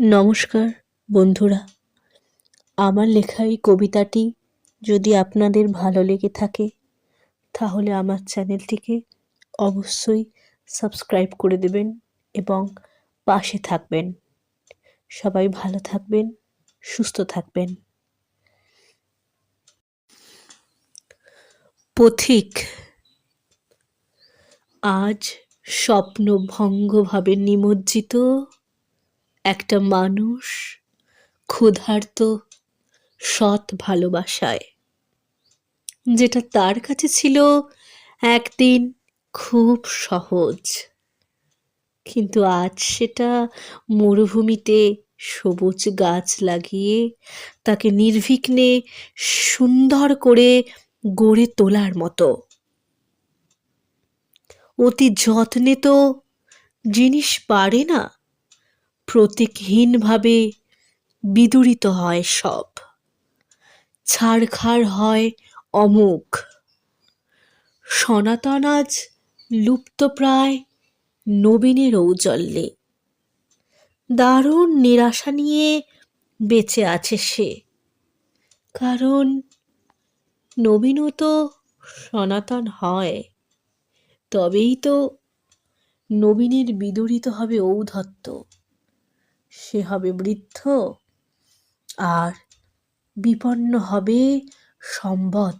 নমস্কার, বন্ধুরা। আমার লেখা এই কবিতাটি যদি আপনাদের ভালো লেগে থাকে, তাহলে আমার চ্যানেলটিকে অবশ্যই সাবস্ক্রাইব করে দেবেন এবং পাশে থাকবেন। সবাই ভালো থাকবেন, সুস্থ থাকবেন। পথিক, আজ স্বপ্নভঙ্গভাবে নিমজ্জিত একটা মানুষ ক্ষুধার্ত সৎ ভালোবাসায়, যেটা তার কাছে ছিল একদিন খুব সহজ। কিন্তু আজ সেটা মরুভূমিতে সবুজ গাছ লাগিয়ে তাকে নির্বিঘ্নে সুন্দর করে গড়ে তোলার মতো। অতি যত্নে তো জিনিস পারে না। প্রতীকহীনভাবে বিদূরিত হয় সব। ছাড়খাড় হয় অমুক সনাতন আজ লুপ্তপ্রায় নবীনের ঔজ্জ্বল্যে। দারুণ নিরাশা নিয়ে বেঁচে আছে সে। কারণ নবীনও তো সনাতন হয়। তবেই তো নবীনের বিদরিত হবে ঔদ্ধত্য। সে হবে বৃদ্ধ আর বিপন্ন হবে সম্বদ